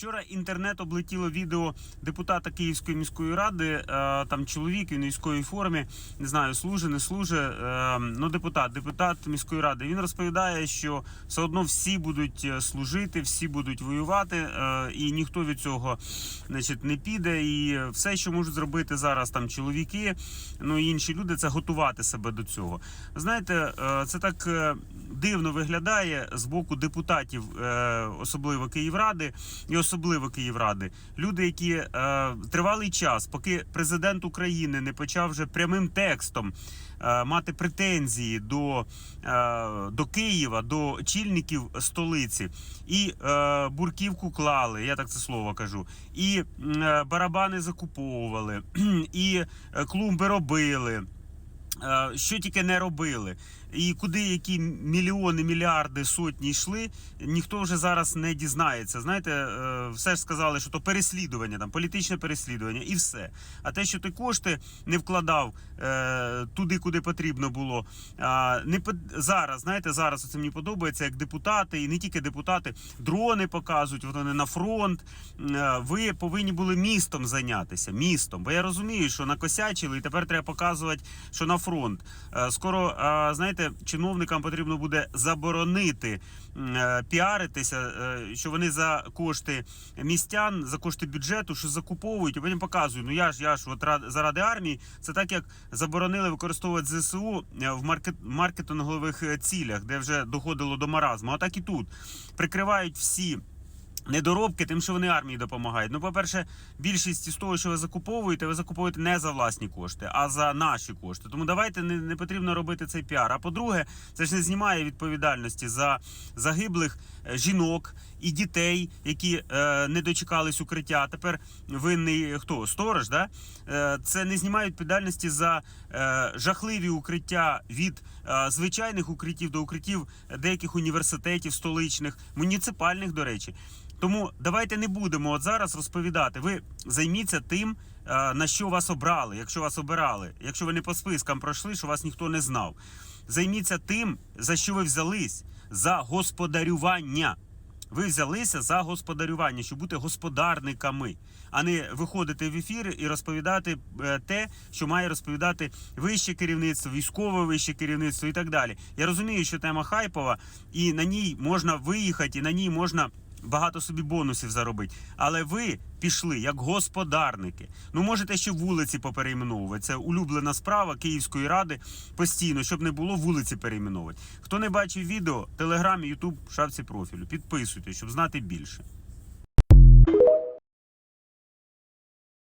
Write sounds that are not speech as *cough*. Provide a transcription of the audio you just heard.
Вчора інтернет облетіло відео депутата Київської міської ради. е, Там чоловік він у військовій формі, не знаю, служить, не служить. е, Ну, депутат, депутат міської ради. Він розповідає, що все одно всі будуть е, служити, всі будуть воювати, і ніхто від цього значить, не піде. І все, що можуть зробити зараз там чоловіки, ну і інші люди, це готувати себе до цього. Знаєте, це так дивно виглядає з боку депутатів, особливо Київради і особливо Київради. Люди, які е, тривалий час, поки президент України не почав вже прямим текстом е, мати претензії до, е, до Києва, до очільників столиці, і е, бурківку клали, я так це слово кажу, і е, барабани закуповували, *clears throat* і е, клумби робили. Е, Що тільки не робили, і куди які мільйони, мільярди, сотні йшли, ніхто вже зараз не дізнається. Знаєте, е, все ж сказали, що то переслідування, там політичне переслідування, і все. А те, що ти кошти не вкладав е, туди, куди потрібно було, не зараз, знаєте, зараз це мені подобається, як депутати, і не тільки депутати, дрони показують, вони на фронт. Ви повинні були містом зайнятися. Містом. Бо я розумію, що накосячили, і тепер треба показувати, що на фронт. Е, Скоро, е, знаєте, чиновникам потрібно буде заборонити е, піаритися, що вони за кошти містян, за кошти бюджету, що закуповують, і потім показують. Ну я ж я ж от рад- заради армії. Це так як заборонили використовувати ЗСУ в маркет, маркетингових цілях, де вже доходило до маразму. А так і тут прикривають всі. Недоробки тим, що вони армії допомагають. Ну, по-перше, більшість із того, що ви закуповуєте, ви закуповуєте не за власні кошти, а за наші кошти. Тому давайте не, не потрібно робити цей піар. А по-друге, це ж не знімає відповідальності за загиблих е, жінок і дітей, які е, не дочекались укриття. Тепер винний хто? Сторож, да? Е, це не знімає відповідальності за е, жахливі укриття від е, звичайних укриттів до укриттів деяких університетів столичних, муніципальних, до речі. Тому давайте не будемо от зараз розповідати. Ви займіться тим, е, на що вас обрали, якщо вас обирали, якщо ви не по спискам пройшли, що вас ніхто не знав. Займіться тим, за що ви взялись, за господарювання. Ви взялися за господарювання, щоб бути господарниками, а не виходити в ефір і розповідати е, те, що має розповідати вище керівництво, військове вище керівництво і так далі. Я розумію, що тема хайпова, і на ній можна виїхати, і на ній можна багато собі бонусів заробити. Але ви пішли як господарники. Ну можете ще вулиці поперейменовувати. Це улюблена справа Київської ради постійно, щоб не було вулиці перейменовувати. Хто не бачив відео, телеграм, ютуб, шапці профілю. Підписуйтесь, щоб знати більше.